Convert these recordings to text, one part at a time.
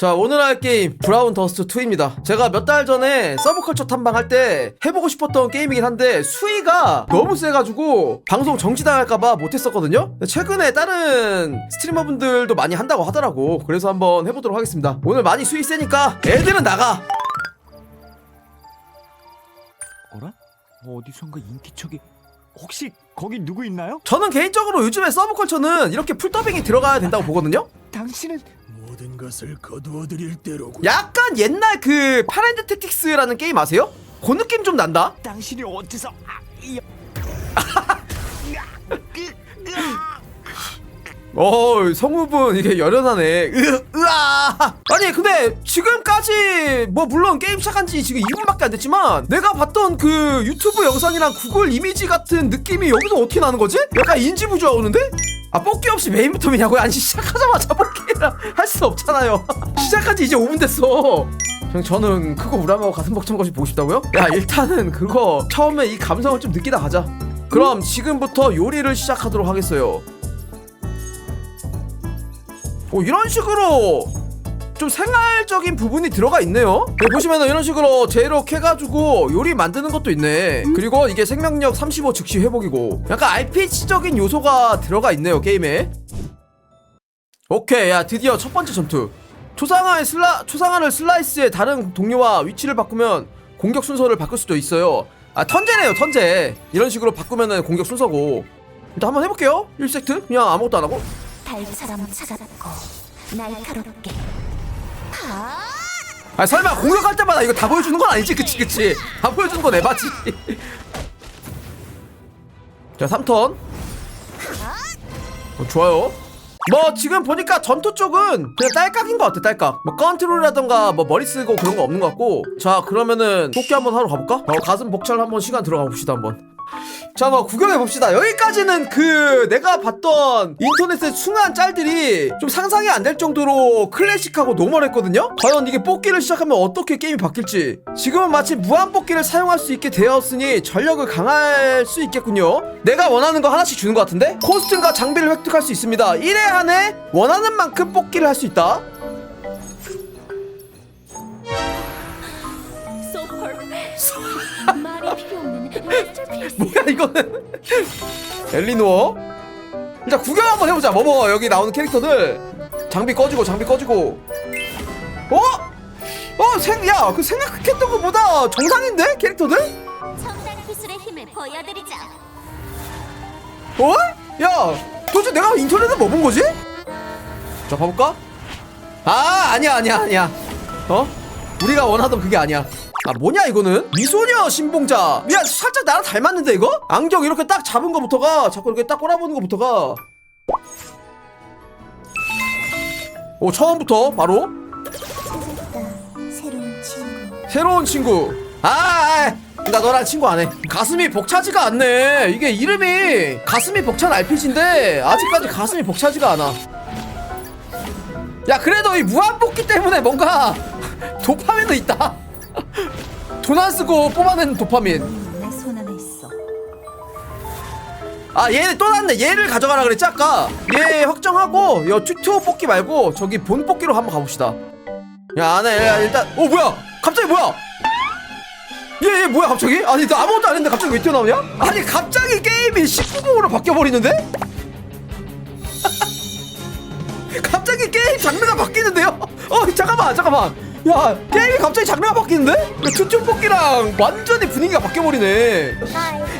자 오늘 할 게임 브라운 더스트 2입니다. 제가 몇 달 전에 서브컬처 탐방할 때 해보고 싶었던 게임이긴 한데 수위가 너무 세가지고 방송 정지당할까봐 못했었거든요? 최근에 다른 스트리머분들도 많이 한다고 하더라고. 그래서 한번 해보도록 하겠습니다. 오늘 많이 수위 세니까 애들은 나가! 어라? 어디선가 인기척이 혹시 거기 누구 있나요? 저는 개인적으로 요즘에 서브컬처는 이렇게 풀더빙이 들어가야 된다고 보거든요? 당신은 모든 것을 거두어 드릴 대로고 약간 옛날 그 파렌드 택틱스라는 게임 아세요? 그 느낌 좀 난다 당신이 어디서 아, 이... 어 성우분 이게 열연하네 으, 으아 아니 근데 지금까지 뭐 물론 게임 시작한 지 지금 2분밖에 안 됐지만 내가 봤던 그 유튜브 영상이랑 구글 이미지 같은 느낌이 여기서 어떻게 나는 거지? 약간 인지부조화 오는데? 아 뽑기 없이 메인부터이냐고요? 아니 시작하자마자 뽑기라 할 수 없잖아요. 시작한 지 이제 5분 됐어. 형 저는 크고 우람하고 가슴 벅찬 것이 보고 싶다고요? 야 일단은 그거 처음에 이 감성을 좀 느끼다 가자. 그럼 지금부터 요리를 시작하도록 하겠어요. 오 이런 식으로 좀 생활적인 부분이 들어가 있네요. 네, 보시면은 이런 식으로 재료 캐가지고 요리 만드는 것도 있네. 그리고 이게 생명력 35 즉시 회복이고 약간 RPG적인 요소가 들어가 있네요 게임에. 오케이 야 드디어 첫 번째 전투. 초상화의 슬라 초상화를 슬라이스의 다른 동료와 위치를 바꾸면 공격 순서를 바꿀 수도 있어요. 아 턴제네요 턴제 이런 식으로 바꾸면은 공격 순서고. 일단 한번 해볼게요. 1세트? 그냥 아무것도 안 하고. 달처럼 차갑고 날카롭게 아! 아 설마 공격할 때마다 이거 다 보여주는 건 아니지? 그치 그치. 다 보여주는 건 에바지. 자 3턴. 어, 좋아요. 뭐 지금 보니까 전투 쪽은 그냥 딸깍인 것 같아 딸깍. 뭐 컨트롤이라던가 뭐 머리 쓰고 그런 거 없는 것 같고. 자 그러면은 뽑기 한번 하러 가볼까? 어, 가슴 복찰 한번 시간 들어가 봅시다 한번 자, 뭐 구경해 봅시다. 여기까지는 그 내가 봤던 인터넷의 숭한 짤들이 좀 상상이 안 될 정도로 클래식하고 노멀했거든요. 과연 이게 뽑기를 시작하면 어떻게 게임이 바뀔지. 지금은 마치 무한 뽑기를 사용할 수 있게 되었으니 전력을 강할 수 있겠군요. 내가 원하는 거 하나씩 주는 것 같은데? 코스튬과 장비를 획득할 수 있습니다. 1회 안에 원하는 만큼 뽑기를 할 수 있다. 이거는 엘리노어 일단 구경 한번 해보자 뭐뭐 여기 나오는 캐릭터들 장비 꺼지고 장비 꺼지고 어? 어? 생, 야, 그 생각했던 것보다 정상인데? 캐릭터들? 첨단 기술의 힘을 보여드리자 어? 야, 도대체 내가 인터넷에 뭐 본 거지? 자, 봐볼까? 아, 아니야, 아니야, 아니야. 어? 우리가 원하던 그게 아니야. 아, 뭐냐, 이거는? 미소녀 신봉자. 야, 살짝 나랑 닮았는데, 이거? 안경 이렇게 딱 잡은 거부터가, 자꾸 이렇게 딱 꼬라보는 거부터가. 오, 처음부터, 바로. 새로운 친구 새로운 친구. 아, 아, 나 너랑 친구 안 해. 가슴이 벅차지가 않네. 이게 이름이 가슴이 벅찬 RPG인데 아직까지 가슴이 벅차지가 않아. 야, 그래도 이 무한 뽑기 때문에 뭔가 도파민은 있다. 돈 안 쓰고 뽑아낸 도파민. 내 손 안에 있어 아, 얘는 또 났네. 얘를 가져가라 그랬지 아까. 얘 확정하고 여 튜투 뽑기 말고 저기 본 뽑기로 한번 가봅시다. 야, 안 해. 야, 일단. 어, 뭐야? 갑자기 뭐야? 얘, 얘 뭐야 갑자기? 아니 나 아무것도 안 했는데 갑자기 왜 튀어나오냐? 아니 갑자기 게임이 19금으로 바뀌어 버리는데? 갑자기 게임 장르가 바뀌는데요? 어 잠깐만 잠깐만 야 게임이 갑자기 장르가 바뀌는데? 투투 뽑기랑 완전히 분위기가 바뀌어버리네.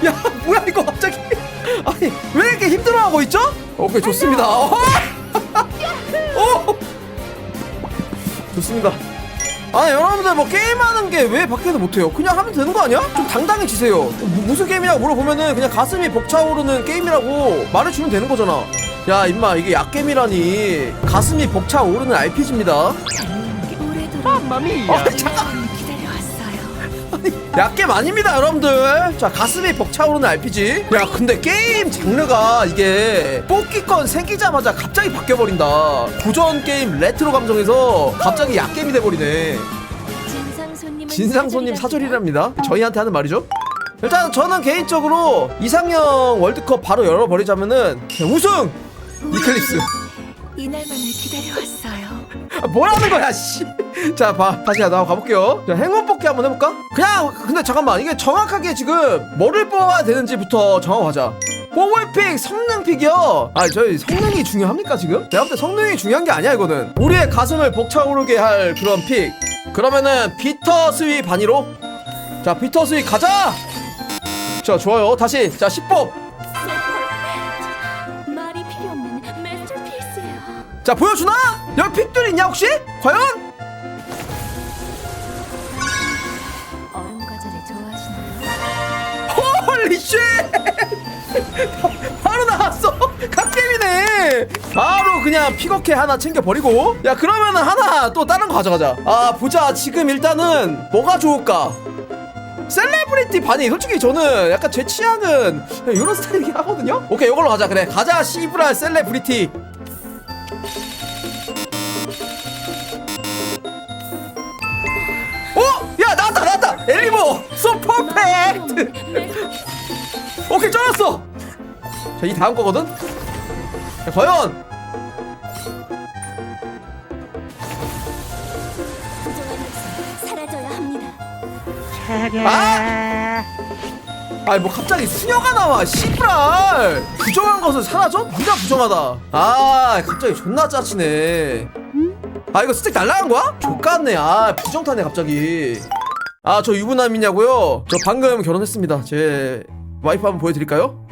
야 뭐야 이거 갑자기? 아니 왜 이렇게 힘들어하고 있죠? 오케이 좋습니다. 어? 어? 좋습니다. 아 여러분들 뭐 게임하는 게 왜 밖에서 못해요? 그냥 하면 되는 거 아니야? 좀 당당해지세요. 뭐, 무슨 게임이냐고 물어보면은 그냥 가슴이 벅차오르는 게임이라고 말해주면 되는 거잖아. 야 임마 이게 약겜이라니. 가슴이 벅차오르는 RPG입니다 오래도록 아 잠깐 기다려왔어요. 약겜 아닙니다 여러분들. 자 가슴이 벅차오르는 RPG 야 근데 게임 장르가 이게 뽑기권 생기자마자 갑자기 바뀌어버린다. 고전 게임 레트로 감성에서 갑자기 약겜이 돼버리네. 진상 손님 사절이랍니다. 저희한테 하는 말이죠. 일단 저는 개인적으로 이상형 월드컵 바로 열어버리자면은 우승! 이클립스. 이날만을 기다려왔어요. 아, 뭐라는 거야 씨. 자 봐, 다시 나와 가볼게요. 자 행운 뽑기 한번 해볼까? 그냥 근데 잠깐만 이게 정확하게 지금 뭐를 뽑아야 되는지부터 정하자. 뽑을 픽 성능 픽이요. 아 저희 성능이 중요합니까 지금? 내가 볼때 성능이 중요한 게 아니야 이거는. 우리의 가슴을 벅차오르게 할 그런 픽. 그러면은 비터 스위 반이로. 자 비터 스위 가자! 자 좋아요. 다시. 자 10법 자 보여주나? 여기 픽들 있냐 혹시? 과연? 얼음 과자를 좋아하시나요? 홀리 쉣! 바로 나왔어! 갓게임이네! 바로 그냥 픽업캐 하나 챙겨버리고 야 그러면은 하나 또 다른 거 가져가자 아 보자 지금 일단은 뭐가 좋을까 셀레브리티 반이 솔직히 저는 약간 제 취향은 이런 스타일이긴 하거든요 오케이 이걸로 가자 그래 가자 씨브랄 셀레브리티 퍼펙트. 오케이 쩔었어. 자 이 다음 거거든? 자, 과연. 부정한 것은 사라져야 합니다. 아! 아니 뭐 갑자기 수녀가 나와 씨발 부정한 것은 사라져? 네가 부정하다? 아 갑자기 존나 짜치네. 아 이거 스택 날라간 거야? 족같네. 아 부정타네 갑자기 아 저 유부남이냐고요? 저 방금 결혼했습니다. 제 와이프 한번 보여드릴까요?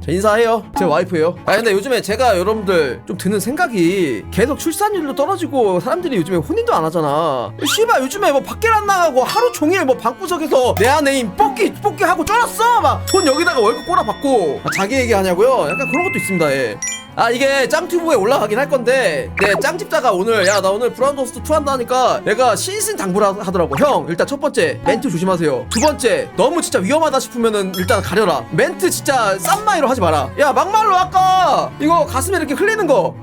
자 인사해요. 제 와이프예요. 아 근데 요즘에 제가 여러분들 좀 드는 생각이 계속 출산율도 떨어지고 사람들이 요즘에 혼인도 안 하잖아. 씨발 요즘에 뭐 밖에 안 나가고 하루 종일 뭐 방구석에서 내 아내인 뽑기 뽑기 하고 쩔었어! 막 돈 여기다가 월급 꼬라 받고. 아, 자기 얘기 하냐고요? 약간 그런 것도 있습니다 예. 아 이게 짱튜브에 올라가긴 할 건데 네 짱집자가 오늘 야 나 오늘 브라운 도스트 투 한다 하니까 얘가 신신 당부를 하- 하더라고. 형 일단 첫 번째 멘트 조심하세요. 두 번째 너무 진짜 위험하다 싶으면은 일단 가려라. 멘트 진짜 싼마이로 하지 마라. 야 막말로 아까 이거 가슴에 이렇게 흘리는 거.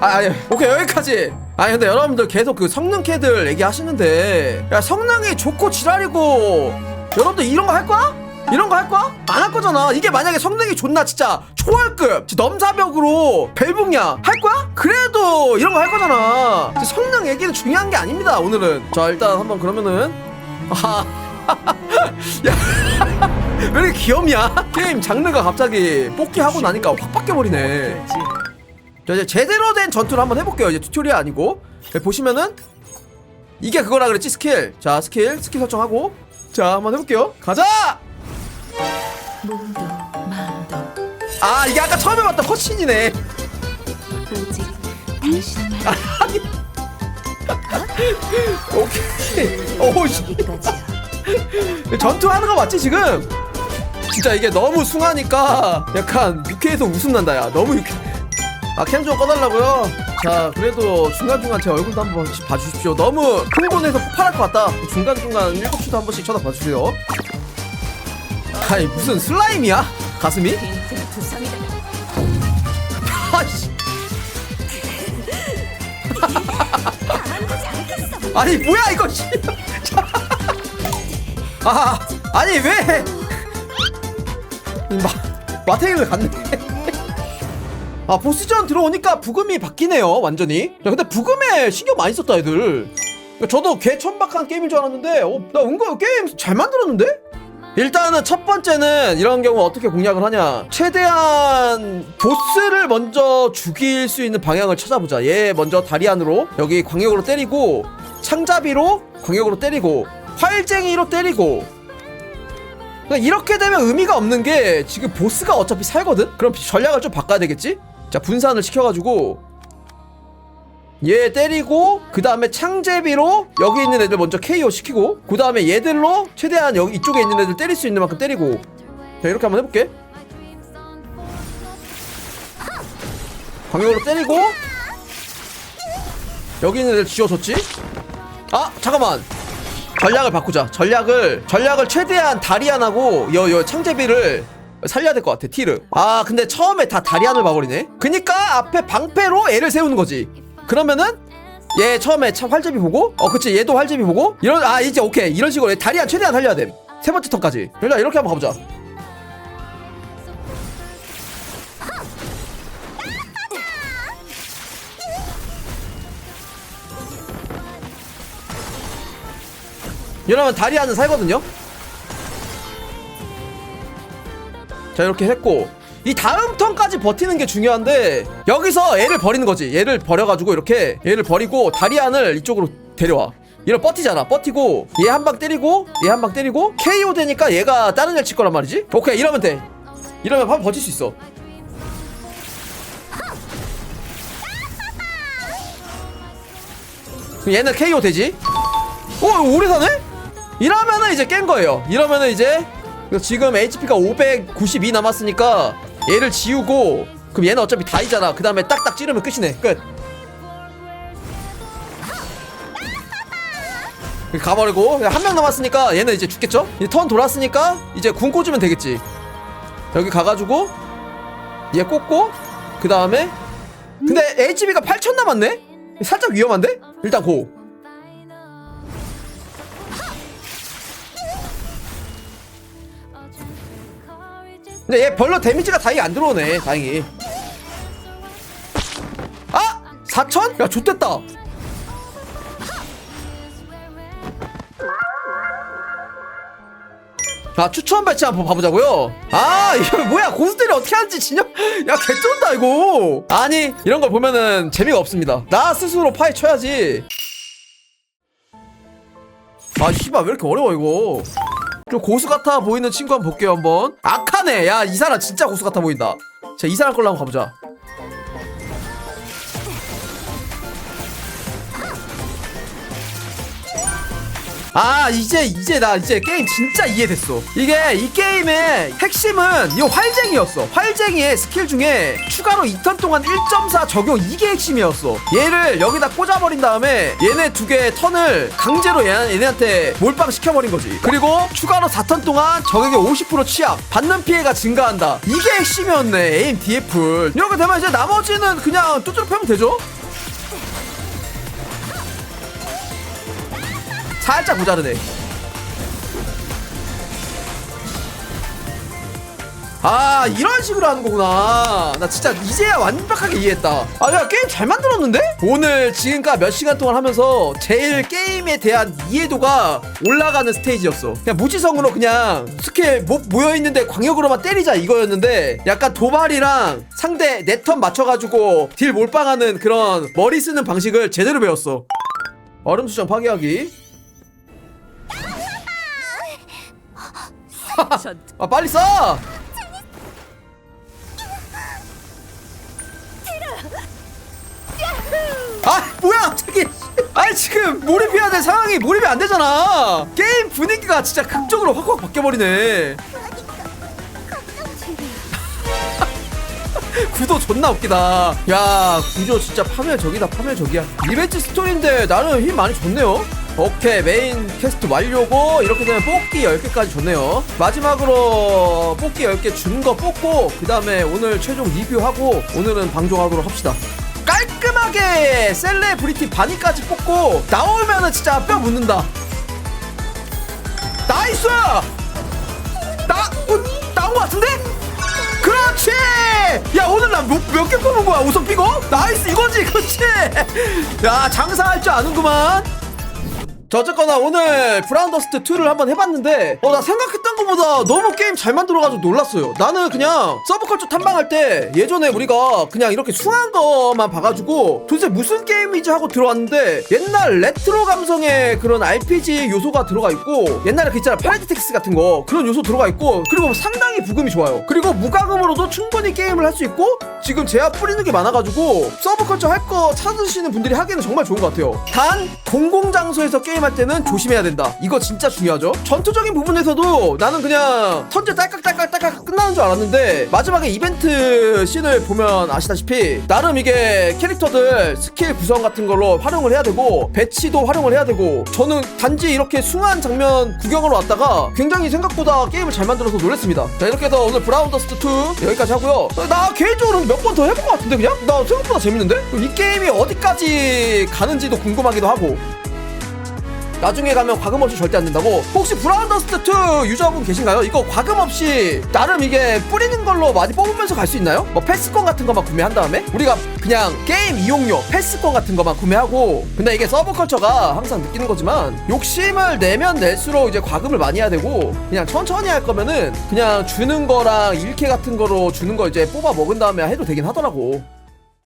아, 아니, 오케이, 여기까지. 아니, 근데 여러분들 계속 그 성능 캐들 얘기하시는데, 야, 성능이 좋고 지랄이고, 여러분들 이런 거 할 거야? 이런 거 할 거야? 안 할 거잖아. 이게 만약에 성능이 좋나, 진짜, 초월급, 진짜 넘사벽으로, 벨붕이야. 할 거야? 그래도 이런 거 할 거잖아. 진짜 성능 얘기는 중요한 게 아닙니다, 오늘은. 자, 일단 한번 그러면은, 아, 야, 왜 이렇게 귀엽냐? 게임 장르가 갑자기 뽑기 하고 나니까 확 바뀌어버리네. 자 이제 제대로 된 전투를 한번 해볼게요 이제 튜토리얼 아니고 네, 보시면은 이게 그거라 그랬지 스킬 자 스킬 스킬 설정하고 자 한번 해볼게요 가자 몸도 마음도 아 이게 아까 처음에 봤던 컷신이네. 오직 당신만 오케이. 오씨 여기까지야. 전투하는 거 맞지 지금? 진짜 이게 너무 숭하니까 약간 유쾌해서 웃음 난다 야. 너무 유쾌 아 캠 좀 꺼달라고요? 자 그래도 중간중간 제 얼굴도 한 번씩 봐주십시오. 너무 흥분해서 폭발할 것 같다. 중간중간 7시도 한 번씩 쳐다봐주세요 아니 무슨 슬라임이야 가슴이. 아씨 아니 뭐야 이거 씨. 아 아니 왜 마, 마탱이를 갔네 아 보스전 들어오니까 부금이 바뀌네요 완전히 야 근데 부금에 신경 많이 썼다 애들 야, 저도 개 천박한 게임인 줄 알았는데 어, 나 은근 게임 잘 만들었는데? 일단은 첫 번째는 이런 경우 어떻게 공략을 하냐 최대한 보스를 먼저 죽일 수 있는 방향을 찾아보자 얘 먼저 다리 안으로 여기 광역으로 때리고 창자비로 광역으로 때리고 활쟁이로 때리고 그러니까 이렇게 되면 의미가 없는 게 지금 보스가 어차피 살거든? 그럼 전략을 좀 바꿔야 되겠지? 자 분산을 시켜가지고 얘 때리고 그 다음에 창제비로 여기 있는 애들 먼저 KO 시키고 그 다음에 얘들로 최대한 여기 이쪽에 있는 애들 때릴 수 있는 만큼 때리고. 자 이렇게 한번 해볼게. 광역으로 때리고. 여기 있는 애들 지워줬지? 아 잠깐만. 전략을 바꾸자. 전략을 전략을 최대한 다리안하고 여, 여 창제비를 살려야 될 것 같아 티르 아 근데 처음에 다 다리안을 봐버리네. 그니까 앞에 방패로 애를 세우는 거지 그러면은 얘 처음에 참 활제비 보고 어 그치 얘도 활제비 보고 이런 아 이제 오케이 이런 식으로 다리야 최대한 달려야 돼세 번째 턴까지. 그러자 이렇게 한번 가보자. 여러분 다리아는 살거든요? 자 이렇게 했고 이 다음 턴까지 버티는 게 중요한데 여기서 얘를 버리는 거지. 얘를 버려가지고 이렇게 얘를 버리고 다리안을 이쪽으로 데려와. 얘를 버티잖아. 버티고 얘 한 방 때리고 얘 한 방 때리고 KO 되니까 얘가 다른 애칠 거란 말이지. 오케이 이러면 돼. 이러면 한번 버틸 수 있어. 얘는 KO 되지? 어 오래 사네? 이러면은 이제 깬 거예요. 이러면은 이제 지금 HP가 592 남았으니까 얘를 지우고 그럼 얘는 어차피 다이잖아 그 다음에 딱딱 찌르면 끝이네 끝 가버리고 한 명 남았으니까 얘는 이제 죽겠죠? 이제 턴 돌았으니까 이제 궁 꽂으면 되겠지 여기 가가지고 얘 꽂고 그 다음에 근데 HP가 8000 남았네? 살짝 위험한데? 일단 고 근데 얘 별로 데미지가 다행히 안 들어오네 다행히. 아! 4천? 야 좋댔다. 자 추천 배치 한번 봐보자고요. 아 이거 뭐야 고수들이 어떻게 하는지 진영. 야 개쩐다 이거. 아니 이런 걸 보면은 재미가 없습니다. 나 스스로 파헤쳐야지. 아 씨발 왜 이렇게 어려워 이거 좀 고수 같아 보이는 친구 한번 볼게요 한번. 악하네! 야 이 사람 진짜 고수 같아 보인다. 자이 사람 걸로 한번 가보자 아 이제 이제 나 이제 게임 진짜 이해됐어. 이게 이 게임의 핵심은 이 활쟁이였어. 활쟁이의 스킬 중에 추가로 2턴 동안 1.4 적용 이게 핵심이었어. 얘를 여기다 꽂아버린 다음에 얘네 두 개의 턴을 강제로 얘, 얘네한테 몰빵 시켜버린 거지. 그리고 추가로 4턴 동안 적에게 50% 취약 받는 피해가 증가한다. 이게 핵심이었네 에임 DF 이렇게 되면 이제 나머지는 그냥 뚜드려 패면 되죠 살짝 모자르네. 아 이런 식으로 하는 거구나. 나 진짜 이제야 완벽하게 이해했다. 아야 게임 잘 만들었는데? 오늘 지금까지 몇 시간 동안 하면서 제일 게임에 대한 이해도가 올라가는 스테이지였어. 그냥 무지성으로 그냥 스킬 모, 모여있는데 광역으로만 때리자 이거였는데 약간 도발이랑 상대 내 턴 맞춰가지고 딜 몰빵하는 그런 머리 쓰는 방식을 제대로 배웠어. 얼음 수정 파괴하기 아 빨리 써! 아 뭐야 갑자기. 아니 지금 몰입해야 될 상황이 몰입이 안 되잖아. 게임 분위기가 진짜 극적으로 확확 바뀌어버리네. 구도 존나 웃기다. 야 구조 진짜 파멸적이다 파멸적이야. 리벤지 스토리인데 나는 힘 많이 줬네요 오케이 메인 퀘스트 완료고 이렇게 되면 뽑기 10개까지 줬네요 마지막으로 뽑기 10개 준 거 뽑고 그 다음에 오늘 최종 리뷰하고 오늘은 방종하도록 합시다 깔끔하게 셀레브리티 바니까지 뽑고 나오면은 진짜 뼈 묻는다 나이스 나 어, 나온 거 같은데? 그렇지! 야 오늘 나몇개 뽑은 거야 우선 삐고? 나이스 이거지 그렇지! 야 장사할 줄 아는구만 자 어쨌거나 오늘 브라운더스트 2를 한번 해봤는데 어 나 생각했던 것보다 너무 게임 잘 만들어가지고 놀랐어요. 나는 그냥 서브컬처 탐방할 때 예전에 우리가 그냥 이렇게 숭한 거만 봐가지고 도대체 무슨 게임이지 하고 들어왔는데 옛날 레트로 감성의 그런 RPG 요소가 들어가 있고 옛날에 그 있잖아 파라디텍스 같은 거 그런 요소 들어가 있고 그리고 상당히 부금이 좋아요. 그리고 무과금으로도 충분히 게임을 할 수 있고 지금 제압 뿌리는 게 많아가지고 서브컬처 할 거 찾으시는 분들이 하기에는 정말 좋은 것 같아요. 단 공공장소에서 게임 할 때는 조심해야 된다. 이거 진짜 중요하죠. 전투적인 부분에서도 나는 그냥 턴제 딸깍딸깍 딸깍 끝나는 줄 알았는데 마지막에 이벤트 씬을 보면 아시다시피 나름 이게 캐릭터들 스킬 구성 같은 걸로 활용을 해야 되고 배치도 활용을 해야 되고 저는 단지 이렇게 숭한 장면 구경으로 왔다가 굉장히 생각보다 게임을 잘 만들어서 놀랐습니다. 자 이렇게 해서 오늘 브라운 더스트 2 여기까지 하고요. 나 개인적으로 몇번 더 해본 것 같은데 그냥? 나 생각보다 재밌는데? 이 게임이 어디까지 가는지도 궁금하기도 하고 나중에 가면 과금 없이 절대 안 된다고 혹시 브라운더스트 2 유저분 계신가요? 이거 과금 없이 나름 이게 뿌리는 걸로 많이 뽑으면서 갈 수 있나요? 뭐 패스권 같은 것만 구매한 다음에 우리가 그냥 게임 이용료 패스권 같은 것만 구매하고 근데 이게 서브 컬처가 항상 느끼는 거지만 욕심을 내면 낼수록 이제 과금을 많이 해야 되고 그냥 천천히 할 거면은 그냥 주는 거랑 일캐 같은 거로 주는 거 이제 뽑아 먹은 다음에 해도 되긴 하더라고